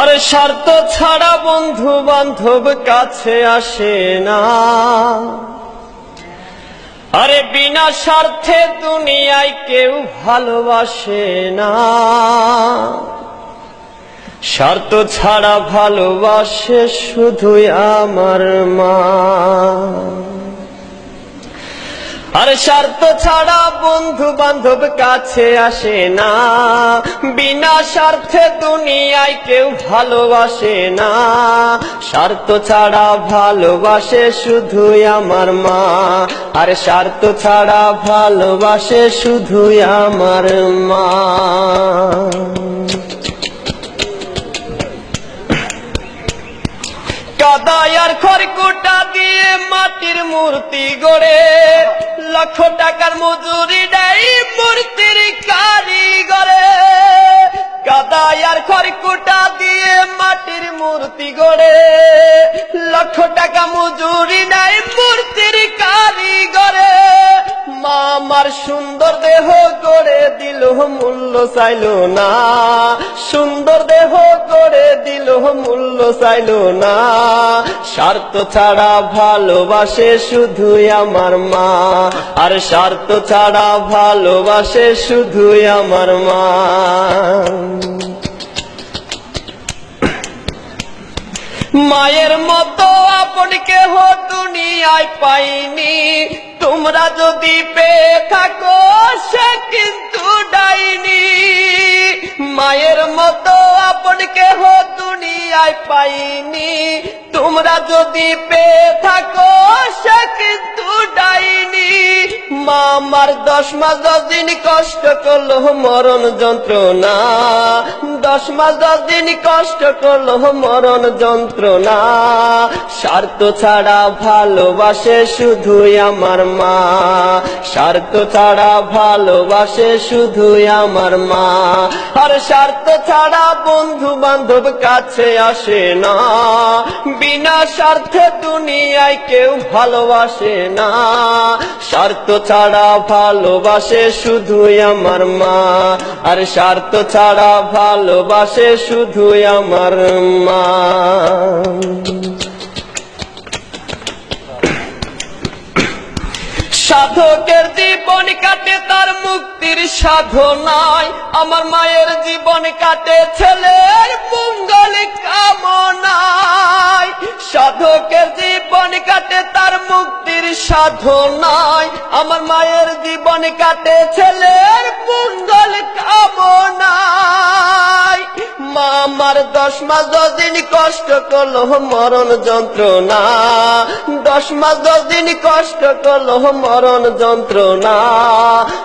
আরে স্বার্থ ছাড়া বন্ধু বান্ধব কাছে আসে না। আরে বিনা স্বার্থে দুনিয়ায় কেউ ভালোবাসে না। স্বার্থ ছাড়া ভালোবাসে শুধুই আমার মা। আর স্বার্থ ছাড়া বন্ধু বান্ধব কাছে আসে না। বিনা স্বার্থে দুনিয়ায় কেউ ভালোবাসে না। স্বার্থ ছাড়া ভালোবাসে শুধুই আমার মা। আর স্বার্থ ছাড়া ভালোবাসে শুধুই আমার মা। কাদায়ার খড়কুটা দিয়ে মাটির মূর্তি গড়ে। লক্ষ টাকার মজুরি দেয় মূর্তির লক্ষ টাকা মজুরি নাই মূর্তির কারিগরে। মা আমার সুন্দর দেহ করে দিল, মূল্য চাইল না। সুন্দর দেহ করে দিল, মূল্য চাইল না। স্বার্থ ছাড়া ভালোবাসে শুধুই আমার মা। আর স্বার্থ ছাড়া ভালোবাসে শুধুই আমার মা। মায়ের মতো আপন কেহ দুনিয়ায় পাইনি। তোমরা যদি পেয়ে থাকো, সে কিন্তু ডাইনি। মায়ের মতো আপন কেহ দুনিয়ায় পাইনি। তোমরা যদি পেয়ে থাকো, সে কিন্তু ডাইনি। মা আমার দশ মাস দশ দিন কষ্ট করল, মরণ যন্ত্রণা। দশ মাস, দশ দিন কষ্ট করল মরণ যন্ত্রণা। স্বার্থ ছাড়া ভালোবাসে শুধুই আমার মা। স্বার্থ ছাড়া ভালোবাসে শুধুই আমার মা। আর স্বার্থ ছাড়া বন্ধু বান্ধব কাছে আসে না। বিনা স্বার্থে দুনিয়ায় কেউ ভালোবাসে না। স্বার্থ ছাড়া ভালোবাসে শুধুই আমার মা। আর স্বার্থ ছাড়া ভালোবাসে শুধুই আমার মা। সাধকের জীবন কাটে, তার মুক্তির সাধনায় আমার মায়ের জীবন কাটে, ছেলের মঙ্গল কামনায়। সাধকের জীবন কাটে, তার মুক্তির সাধনায় আমার মায়ের জীবন কাটে, ছেলের আমার দশ মাস দশ দিন কষ্ট করল মরণ যন্ত্রণা। দশ মাস দশ দিন কষ্ট করল মরণ যন্ত্রণা।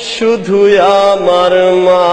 শুধুই আমার মা।